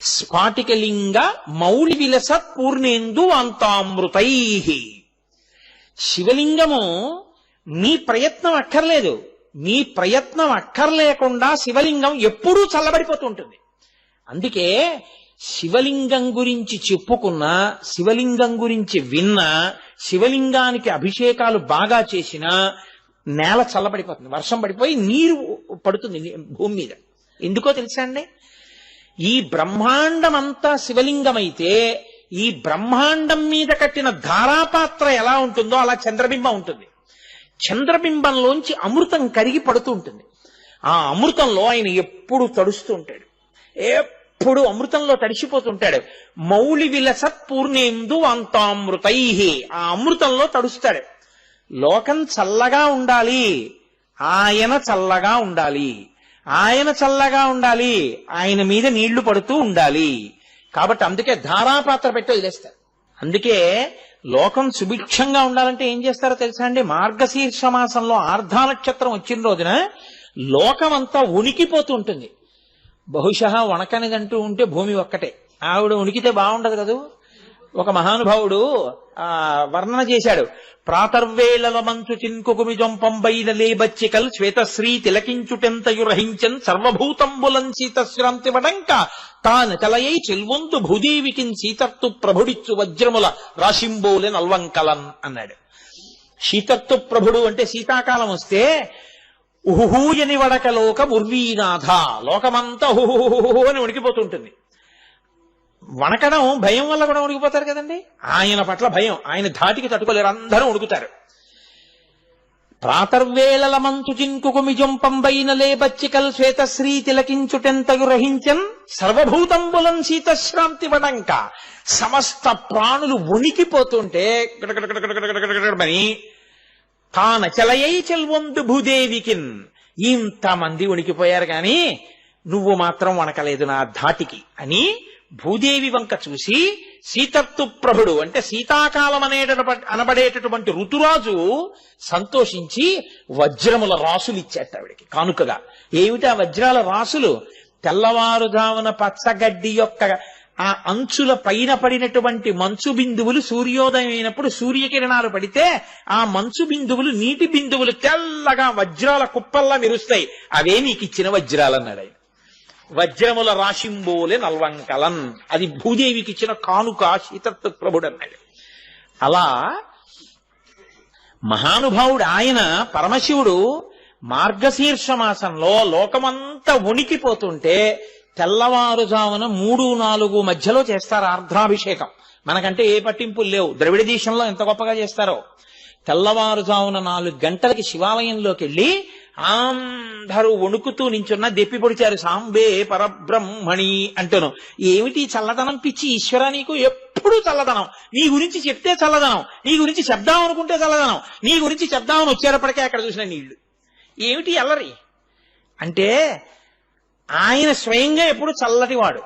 స్ఫాటికలింగ మౌళి విలసత్ పూర్ణేందు అంతామృతై శివలింగము మీ ప్రయత్నం అక్కర్లేదు. మీ ప్రయత్నం అక్కర్లేకుండా శివలింగం ఎప్పుడూ చల్లబడిపోతుంటుంది. అందుకే శివలింగం గురించి చెప్పుకున్నా శివలింగం గురించి విన్నా శివలింగానికి అభిషేకాలు బాగా చేసినా నేల చల్లబడిపోతుంది. వర్షం పడిపోయి నీరు పడుతుంది భూమి మీద. ఎందుకో తెలుసా అండి? ఈ బ్రహ్మాండం అంతా శివలింగమైతే ఈ బ్రహ్మాండం మీద కట్టిన ధారాపాత్ర ఎలా ఉంటుందో అలా చంద్రబింబం ఉంటుంది. చంద్రబింబంలోంచి అమృతం కరిగి పడుతూ ఉంటుంది. ఆ అమృతంలో ఆయన ఎప్పుడు తడుస్తూ ఉంటాడు. ఎప్పుడు అమృతంలో తడిసిపోతుంటాడు. మౌలి విలసత్ పూర్ణేందు అంతామృతై ఆ అమృతంలో తడుస్తాడు. లోకం చల్లగా ఉండాలి. ఆయన చల్లగా ఉండాలి. ఆయన చల్లగా ఉండాలి ఆయన మీద నీళ్ళు పడుతూ ఉండాలి. కాబట్టి అందుకే ధారాపాత్ర పెట్టి వదిలేస్తారు అందుకే లోకం సుభిక్షంగా ఉండాలంటే ఏం చేస్తారో తెలుసా అండి? మార్గశీర్ష మాసంలో ఆర్ధా నక్షత్రం వచ్చిన రోజున లోకం అంతా ఉనికిపోతూ ఉంటుంది. బహుశా వణకనిదంటూ ఉంటే భూమి ఒక్కటే. ఆవిడ ఉనికితే బాగుండదు కదూ? ఒక మహానుభావుడు ఆ వర్ణన చేశాడు. ప్రాతర్వేళల మంచు చింకుకుమి జొంపంబైన లేబచ్చికల్ శ్వేతశ్రీ తిలకించుటెంతయు రహించన్ సర్వభూతంబులం సీతశ్రాంతి వడంక. తాను తలయై చెల్వొంతు భూదేవికిన్ సీతర్తు ప్రభుడిచ్చు వజ్రముల రాశింబోలెన్ అల్వంకలన్ అన్నాడు. శీతత్వ ప్రభుడు అంటే శీతాకాలం వస్తే ఉహుహూయని వడకలోక ముర్వీనాథ లోకమంతా ఉహుహుహు అని ఉనికిపోతుంటుంది వణకడం భయం వల్ల కూడా ఉడికిపోతారు కదండి? ఆయన పట్ల భయం. ఆయన ధాటికి తట్టుకోలేరు. అందరూ ఉడుకుతారు ప్రాతర్వేళల మంతు జింకుకు మిజంపంబైన లేబచ్చికల్ శ్వేతశ్రీ తిలకించుటెంత గ్రహించం సర్వభూతంబులం శీతశ్రాంతి వడంక. సమస్త ప్రాణులు ఉనికిపోతుంటే తాన తానచలయై చెల్వొందు భూదేవికిన్. ఇంతమంది ఉనికిపోయారు కాని నువ్వు మాత్రం వణకలేదు నా ధాటికి అని భూదేవి వంక చూసి సీతత్తు ప్రభుడు అంటే శీతాకాలం అనే అనబడేటటువంటి ఋతురాజు సంతోషించి వజ్రముల రాసులు ఇచ్చేట ఆవిడికి. కానుకగా ఏమిటా వజ్రాల రాసులు? తెల్లవారుజామున పచ్చగడ్డి యొక్క ఆ అంచుల పైన పడినటువంటి మంచు బిందువులు సూర్యోదయం అయినప్పుడు సూర్యకిరణాలు పడితే ఆ మంచు బిందువులు నీటి బిందువులు తెల్లగా వజ్రాల కుప్పల్లా మెరుస్తాయి. అవే నీకు ఇచ్చిన వజ్రాలన్నాడు ఆయన. వజ్రముల రాశింబోలే నల్వంకలన్ అది భూదేవికి ఇచ్చిన కానుక శీతత్వ ప్రభుడు అన్నాడు అలా మహానుభావుడు ఆయన పరమశివుడు మార్గశీర్ష మాసంలో లోకమంతా ఉనికిపోతుంటే తెల్లవారుజామున మూడు నాలుగు మధ్యలో చేస్తారు ఆర్ద్రాభిషేకం మనకంటే ఏ పట్టింపులు లేవు. ద్రవిడ దేశంలో ఎంత గొప్పగా చేస్తారో. తెల్లవారుజామున నాలుగు గంటలకి శివాలయంలోకి వెళ్ళి అందరూ వణుకుతూ నించున్న దెప్పి పొడిచారు సాంబే పరబ్రహ్మణి అంటూను. ఏమిటి చల్లదనం పిచ్చి? ఈశ్వర నీకు ఎప్పుడు చల్లదనం. నీ గురించి చెప్తే చల్లదనం. నీ గురించి చెప్దాం అనుకుంటే చల్లదనం. నీ గురించి చెప్దామని వచ్చేటప్పటికే అక్కడ చూసిన నీళ్ళు. ఏమిటి అల్లరి? అంటే ఆయన స్వయంగా ఎప్పుడు చల్లటివాడు.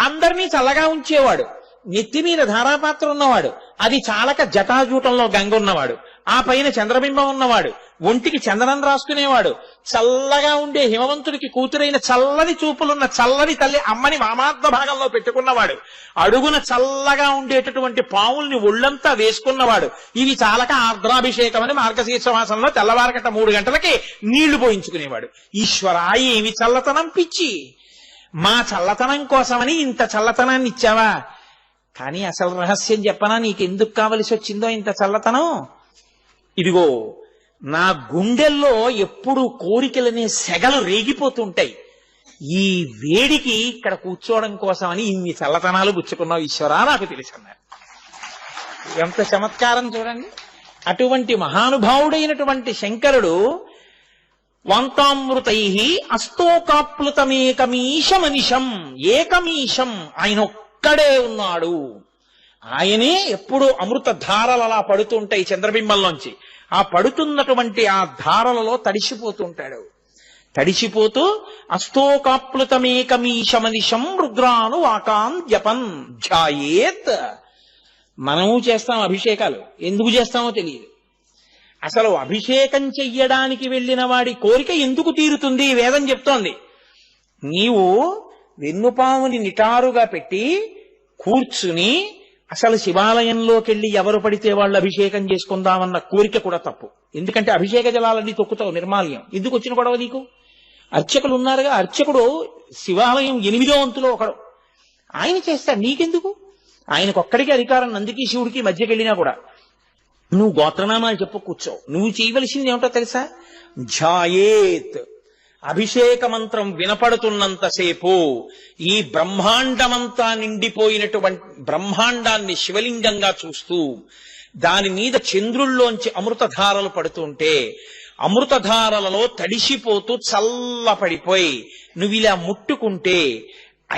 అందరినీ చల్లగా ఉంచేవాడు. నెత్తి మీద ధారాపాత్ర ఉన్నవాడు. అది చాలక జటాజూటంలో గంగ ఉన్నవాడు. ఆ పైన చంద్రబింబం ఉన్నవాడు ఒంటికి చందనం రాసుకునేవాడు చల్లగా ఉండే హిమవంతుడికి కూతురైన చల్లని చూపులున్న చల్లని తల్లి అమ్మని వామార్థ భాగంలో పెట్టుకున్నవాడు అడుగున చల్లగా ఉండేటటువంటి పావుల్ని ఒళ్ళంతా వేసుకున్నవాడు ఇవి చాలక ఆర్ద్రాభిషేకం అని మార్గశీర్ష మూడు గంటలకి నీళ్ళు పోయించుకునేవాడు. ఈశ్వరా ఏమి చల్లతనం పిచ్చి? మా చల్లతనం కోసమని ఇంత చల్లతనాన్ని ఇచ్చావా? కానీ అసలు రహస్యం చెప్పనా నీకెందుకు కావలసి వచ్చిందో ఇంత చల్లతనం? ఇదిగో నా గుండెల్లో ఎప్పుడు కోరికలనే సెగలు రేగిపోతుంటాయి. ఈ వేడికి ఇక్కడ కూర్చోవడం కోసమని ఇన్ని చల్లతనాలు గుచ్చుకున్నావు ఈశ్వరా నాకు తెలుసన్నారు ఎంత చమత్కారం చూడండి. అటువంటి మహానుభావుడైనటువంటి శంకరుడు వంతామృతై అస్తోకాప్లుతమేకమీశమనిషం ఏకమీశం ఆయన ఒక్కడే ఉన్నాడు. ఆయనే ఎప్పుడు అమృత ధారలు అలా పడుతుంటాయి చంద్రబింబంలోంచి. ఆ పడుతున్నటువంటి ఆ ధారలలో తడిసిపోతుంటాడు. తడిసిపోతూ అస్తోకాప్లుతమేకమీశమనిషం రుద్రాను వాకాన్ జపన్ ధ్యాయేత్. మనము చేస్తాం అభిషేకాలు. ఎందుకు చేస్తామో తెలియదు. అసలు అభిషేకం చెయ్యడానికి వెళ్ళిన వాడి కోరిక ఎందుకు తీరుతుంది? వేదం చెప్తోంది. నీవు వెన్నుపాముని నిటారుగా పెట్టి కూర్చుని అసలు శివాలయంలోకి వెళ్ళి ఎవరు పడితే వాళ్ళు అభిషేకం చేసుకుందామన్న కోరిక కూడా తప్పు. ఎందుకంటే అభిషేక జలాలన్నీ తొక్కుతావు నిర్మాల్యం. ఎందుకు వచ్చిన గొడవ నీకు? అర్చకులు ఉన్నారుగా. అర్చకుడు శివాలయం ఎనిమిదో వంతులో ఒకడు. ఆయన చేస్తాడు. నీకెందుకు? ఆయనకు ఒక్కడికి అధికారం నందికి శివుడికి మధ్యకెళ్ళినా కూడా. నువ్వు గోత్రనామాలు చెప్పు కూర్చోవు నువ్వు చేయవలసింది ఏమిటో తెలుసా? ఝాయేత్. అభిషేక మంత్రం వినపడుతున్నంతసేపు ఈ బ్రహ్మాండమంతా నిండిపోయినటువంటి బ్రహ్మాండాన్ని శివలింగంగా చూస్తూ దాని మీద చంద్రుల్లోంచి అమృతధారలు పడుతుంటే అమృతధారలలో తడిసిపోతూ చల్లపడిపోయి నువ్వు ఇలా ముట్టుకుంటే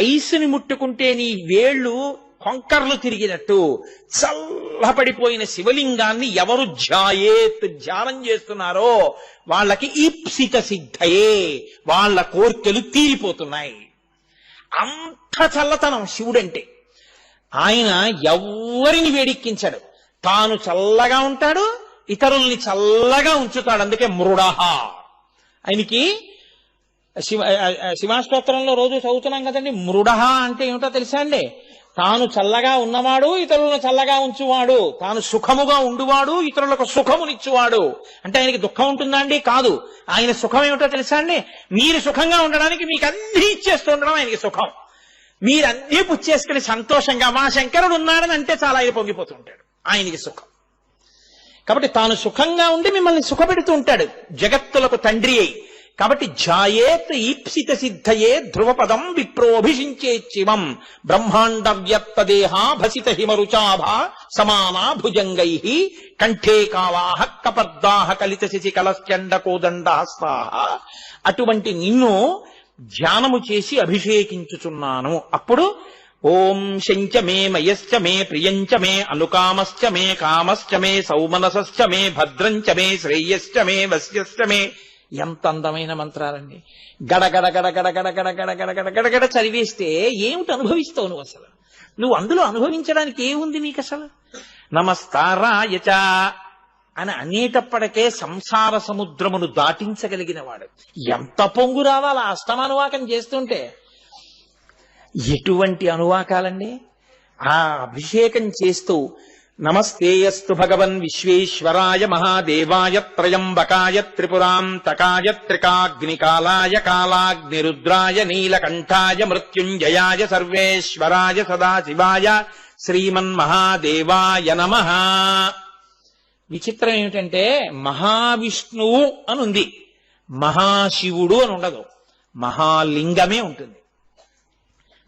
ఐసుని ముట్టుకుంటే నీ వేళ్ళు కొంకర్లు తిరిగినట్టు చల్లపడిపోయిన శివలింగాన్ని ఎవరు ధ్యాయేత్ ధ్యానం చేస్తున్నారో వాళ్ళకి ఈప్సిత సిద్ధయే. వాళ్ళ కోర్కెలు తీరిపోతున్నాయి. అంత చల్లతనం శివుడంటే. ఆయన ఎవ్వరిని వేడెక్కించాడు. తాను చల్లగా ఉంటాడు ఇతరుల్ని చల్లగా ఉంచుతాడు. అందుకే మృడహ. ఆయనకి శివ శివాస్తోత్రంలో రోజు చదువుతున్నాం కదండి. మృడహ అంటే ఏమిటో తెలుసా అండి? తాను చల్లగా ఉన్నవాడు ఇతరులను చల్లగా ఉంచువాడు. తాను సుఖముగా ఉండువాడు ఇతరులకు సుఖమునిచ్చువాడు. అంటే ఆయనకి దుఃఖం ఉంటుందా అండి? కాదు. ఆయన సుఖం ఏమిటో తెలుసా అండి? మీరు సుఖంగా ఉండడానికి మీకు అన్ని ఇచ్చేస్తూ ఉండడం ఆయనకి సుఖం. మీరన్నీ పుచ్చేసుకుని సంతోషంగా మా శంకరుడు ఉన్నాడని అంటే చాలా ఆయన పొంగిపోతుంటాడు ఆయనకి సుఖం. కాబట్టి తాను సుఖంగా ఉండి మిమ్మల్ని సుఖపెడుతూ ఉంటాడు. జగత్తులకు తండ్రి అయి. కాబట్టి ఝాయేత్ ఈప్సిత సిద్ధయే ధ్రువపదం విప్రోభిషించే శివం బ్రహ్మాండ వ్యక్త దేహా భసిత హిమరుచాభ సమానా భుజంగై కంఠే కావాహ కపర్దాహ కలిత శశి కలశ్చండ కోదండ హస్తాహ అటువంటి నిన్ను ధ్యానము చేసి అభిషేకించుచున్నాను. అప్పుడు ఓం శంచ మే మయశ్చ మే ప్రియంచ మే అనుకామశ్చ మే కామశ్చ మే సౌమనసశ్చ మే భద్రంచ మే శ్రేయశ్చ మే వశ్యశ్చ మే ఎంత అందమైన మంత్రాలండి గడగడ గడగడ గడగడ గడగడ గడగడగడ చదివేస్తే ఏమిటి అనుభవిస్తావు నువ్వు అసలు నువ్వు అందులో అనుభవించడానికి ఏముంది నీకు అసలు నమస్కారాయచ అని అనేటప్పటికే సంసార సముద్రమును దాటించగలిగిన వాడు ఎంత పొంగు రావాలి అష్టమానువాకం చేస్తుంటే ఎటువంటి అనువాకాలండి ఆ అభిషేకం చేస్తూ నమస్తేయస్సు భగవన్ విశ్వేశ్వరాయ మహాదేవాయ త్రయంబకాయ త్రిపురాంతకాయ త్రికాగ్నికాలాయ కాలాగ్నిరుద్రాయ నీలకంఠాయ మృత్యుంజయాయ సర్వేశ్వరాయ సదాశివాయ శ్రీమన్మహాదేవాయ నమ. విచిత్రం ఏమిటంటే మహావిష్ణువు అని ఉంది మహాశివుడు అని ఉండదు మహాలింగమే ఉంటుంది.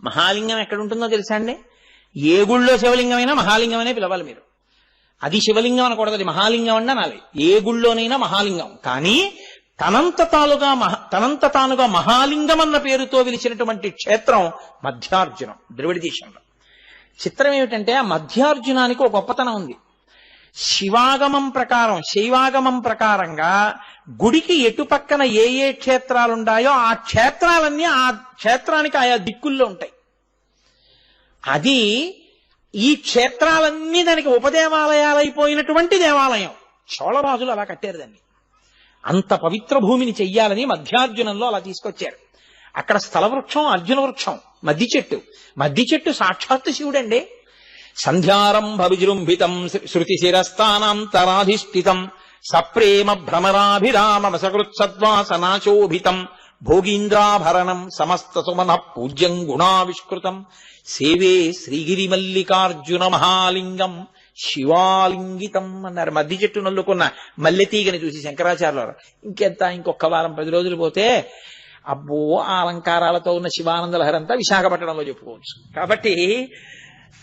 మహాలింగం ఎక్కడ ఉంటుందో తెలుసా అండి? ఏ గుళ్ళో శివలింగమైనా మహాలింగమనే పిలవాలి మీరు. అది శివలింగం అనకూడదు అది మహాలింగం అని అనాలి ఏ గుళ్ళోనైనా మహాలింగం. కానీ తనంత తానుగా మహా తనంత తానుగా మహాలింగం అన్న పేరుతో పిలిచినటువంటి క్షేత్రం మధ్యార్జునం ద్రవిడ దేశంలో చిత్రం ఏమిటంటే ఆ మధ్యార్జునానికి ఒక గొప్పతనం ఉంది. శివాగమం ప్రకారం శైవాగమం ప్రకారంగా గుడికి ఎటు పక్కన ఏ ఏ క్షేత్రాలుండాయో ఆ క్షేత్రాలన్నీ ఆ క్షేత్రానికి ఆయా దిక్కుల్లో ఉంటాయి. అది ఈ క్షేత్రాలన్నీ దానికి ఉపదేవాలయాలైపోయినటువంటి దేవాలయం. చోళరాజులు అలా కట్టారు దాన్ని. అంత పవిత్ర భూమిని చెయ్యాలని మధ్యార్జునంలో అలా తీసుకొచ్చారు. అక్కడ స్థల వృక్షం అర్జున వృక్షం మద్ది చెట్టు. మద్ది చెట్టు సాక్షాత్తు శివుడండి. సంధ్యారంభ విజృంభితం శృతి శిరస్థానాంతరాధిష్ఠితం సప్రేమ భ్రమరాభిరామ సకృత్సద్వాసనాశోభితం భోగీంద్రాభరణం సమస్త సుమన పూజ్యం గుణావిష్కృతం. సేవే శ్రీగిరి మల్లికార్జున మహాలింగం శివాలింగితం అన్నారు. మధ్య చెట్టు నల్లుకున్న మల్లెతీగని చూసి శంకరాచార్యులు ఇంకెంత ఇంకొక వారం పది రోజులు పోతే అబ్బో ఆ అలంకారాలతో ఉన్న శివానంద లహరంతా విశాఖపట్నంలో చెప్పుకోవచ్చు. కాబట్టి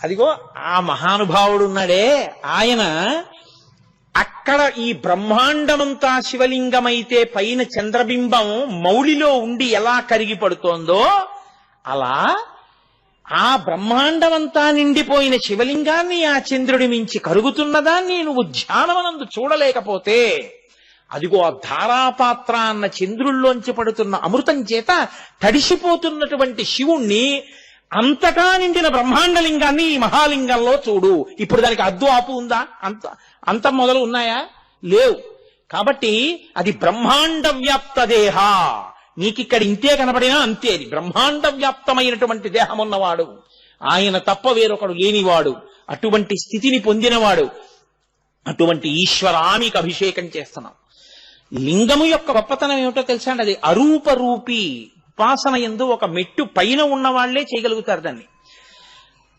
అదిగో ఆ మహానుభావుడు ఉన్నాడే. ఆయన అక్కడ ఈ బ్రహ్మాండమంతా శివలింగమైతే పైన చంద్రబింబం మౌళిలో ఉండి ఎలా కరిగి పడుతోందో అలా ఆ బ్రహ్మాండమంతా నిండిపోయిన శివలింగాన్ని ఆ చంద్రుడి మించి కరుగుతున్నదాన్ని నువ్వు ధ్యానమనందు చూడలేకపోతే అదిగో ఆ ధారాపాత్ర అన్న చంద్రుల్లోంచి పడుతున్న అమృతం చేత తడిసిపోతున్నటువంటి శివుణ్ణి అంతటా నిండిన బ్రహ్మాండలింగాన్ని ఈ మహాలింగంలో చూడు. ఇప్పుడు దానికి అద్దు ఆపు ఉందా? అంత అంతం మొదలు ఉన్నాయా? లేవు. కాబట్టి అది బ్రహ్మాండ వ్యాప్త దేహ. నీకిక్కడ ఇంతే కనబడినా అంతే అది బ్రహ్మాండ వ్యాప్తమైనటువంటి దేహం ఉన్నవాడు ఆయన తప్ప వేరొకడు లేనివాడు. అటువంటి స్థితిని పొందినవాడు. అటువంటి ఈశ్వరామికి అభిషేకం చేస్తున్నాం. లింగము యొక్క గొప్పతనం ఏమిటో తెలుసా అండి? అది అరూప రూపి ఉపాసన ఎందు ఒక మెట్టు పైన ఉన్న వాళ్ళే చేయగలుగుతారు దాన్ని.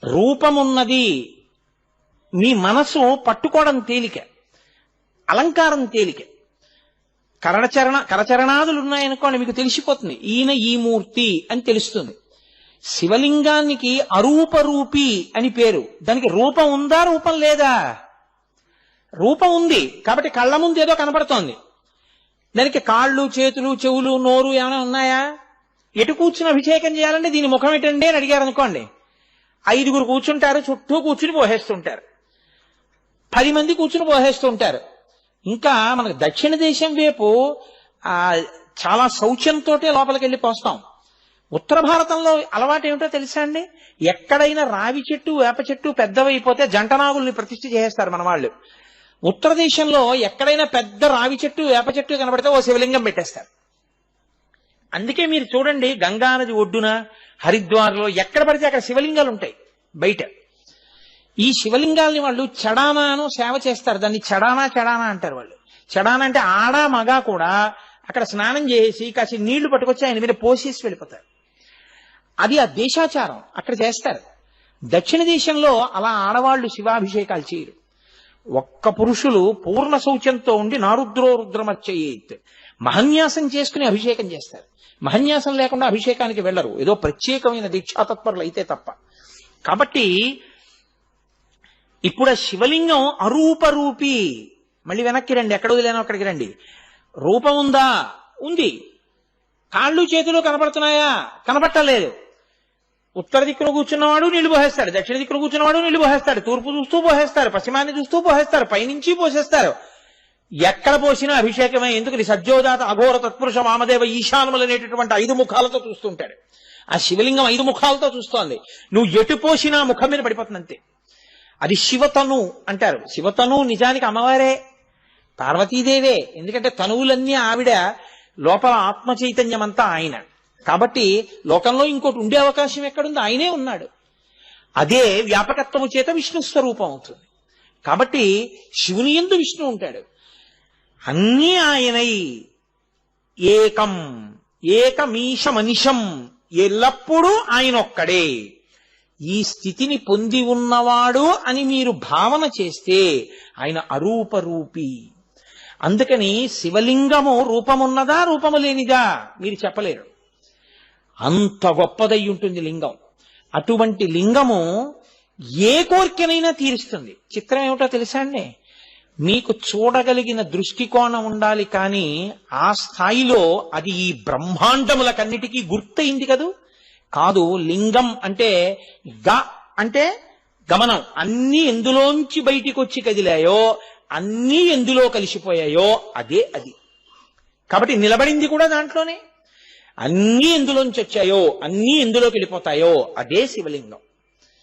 రూపమున్నది మీ మనసు పట్టుకోవడం తేలిక అలంకారం తేలిక. కరచరణ కరచరణాదులు ఉన్నాయనుకోండి మీకు తెలిసిపోతుంది. ఈయన ఈ మూర్తి అని తెలుస్తుంది. శివలింగానికి అరూప రూపి అని పేరు. దానికి రూపం ఉందా రూపం లేదా? రూపం ఉంది కాబట్టి కళ్ళ ముందు ఏదో కనపడుతోంది. దానికి కాళ్ళు చేతులు చెవులు నోరు ఏమైనా ఉన్నాయా? ఎటు కూర్చుని అభిషేకం చేయాలంటే దీని ముఖం ఎటండి అని అడిగారు అనుకోండి. ఐదుగురు కూర్చుంటారు చుట్టూ కూర్చుని పోహేస్తుంటారు. పది మంది కూర్చుని పోహేస్తుంటారు. ఇంకా మనకు దక్షిణ దేశం వైపు ఆ చాలా శౌచ్యంతో లోపలికి వెళ్ళి పోస్తాం. ఉత్తర భారతంలో అలవాటు ఏమిటో తెలుసా అండి? ఎక్కడైనా రావి చెట్టు వేప చెట్టు పెద్దవైపోతే జంటనాగుల్ని ప్రతిష్ఠ చేసేస్తారు మన వాళ్ళు. ఉత్తర దేశంలో ఎక్కడైనా పెద్ద రావి చెట్టు వేప చెట్టు కనబడితే ఓ శివలింగం పెట్టేస్తారు. అందుకే మీరు చూడండి గంగా నది ఒడ్డున హరిద్వార్లో ఎక్కడ పడితే అక్కడ శివలింగాలు ఉంటాయి బయట. ఈ శివలింగాల్ని వాళ్ళు చడానాను సేవ చేస్తారు. దాన్ని చడానా చడానా అంటారు వాళ్ళు. చడానా అంటే ఆడ మగ కూడా అక్కడ స్నానం చేసి కాసి నీళ్ళు పట్టుకొచ్చి ఆయన మీద పోసేసి వెళ్ళిపోతారు. అది ఆ దేశాచారం. అక్కడ చేస్తారు. దక్షిణ దేశంలో అలా ఆడవాళ్ళు శివాభిషేకాలు చేయరు. ఒక్క పురుషులు పూర్ణ శౌచంతో ఉండి నారుద్రో రుద్రమర్చయ్యేత్ మహన్యాసం చేసుకుని అభిషేకం చేస్తారు. మహన్యాసం లేకుండా అభిషేకానికి వెళ్ళరు. ఏదో ప్రత్యేకమైన దీక్షాతత్పరులు అయితే తప్ప. కాబట్టి ఇప్పుడు ఆ శివలింగం అరూపరూపి. మళ్ళీ వెనక్కి రండి ఎక్కడ వదిలేనో అక్కడికి రండి. రూపం ఉందా? ఉంది. కాళ్ళు చేతులు కనపడుతున్నాయా? కనపట్టలేదు. ఉత్తర దిక్కున కూర్చున్నవాడు నీళ్ళు పోహేస్తాడు దక్షిణ దిక్కున కూర్చున్నవాడు నీళ్ళు పోహేస్తాడు తూర్పు చూస్తూ పోహేస్తారు పశ్చిమాన్ని చూస్తూ పోహేస్తారు పైనుంచి పోసేస్తారు. ఎక్కడ పోసినా అభిషేకమే. ఎందుకని? సజ్జోజాత అఘోర తత్పురుష వామదేవ ఈశానములనేటటువంటి ఐదు ముఖాలతో చూస్తుంటాడు. ఆ శివలింగం ఐదు ముఖాలతో చూస్తోంది. నువ్వు ఎటు పోసినా ముఖం మీద పడిపోతుంది అంతే. అది శివతను అంటారు. శివతను నిజానికి అమ్మవారే పార్వతీదేవే. ఎందుకంటే తనువులన్నీ ఆవిడ లోపల ఆత్మ చైతన్యం అంతా ఆయన. కాబట్టి లోకంలో ఇంకోటి ఉండే అవకాశం ఎక్కడుంది ఆయనే ఉన్నాడు. అదే వ్యాపకత్వము చేత విష్ణు స్వరూపం అవుతుంది. కాబట్టి శివుని ఎందు విష్ణు ఉంటాడు. అన్నీ ఆయనై. ఏకం ఏకమీశమనిషం ఎల్లప్పుడూ ఆయన ఒక్కడే ఈ స్థితిని పొంది ఉన్నవాడు అని మీరు భావన చేస్తే ఆయన అరూపరూపి. అందుకని శివలింగము రూపమున్నదా రూపము లేనిదా మీరు చెప్పలేరు. అంత గొప్పదై ఉంటుంది లింగం. అటువంటి లింగము ఏ కోరికనైనా తీరుస్తుంది. చిత్రం ఏమిటో తెలుసా అండి? మీకు చూడగలిగిన దృష్టికోణం ఉండాలి కానీ ఆ స్థాయిలో అది ఈ బ్రహ్మాండములకన్నిటికీ గుర్తయింది కదూ? కాదు లింగం అంటే గ అంటే గమనం. అన్ని ఎందులోంచి బయటికి వచ్చి కదిలాయో అన్నీ ఎందులో కలిసిపోయాయో అదే అది. కాబట్టి నిలబడింది కూడా దాంట్లోనే. అన్నీ ఎందులోంచి వచ్చాయో అన్నీ ఎందులోకి వెళ్ళిపోతాయో అదే శివలింగం.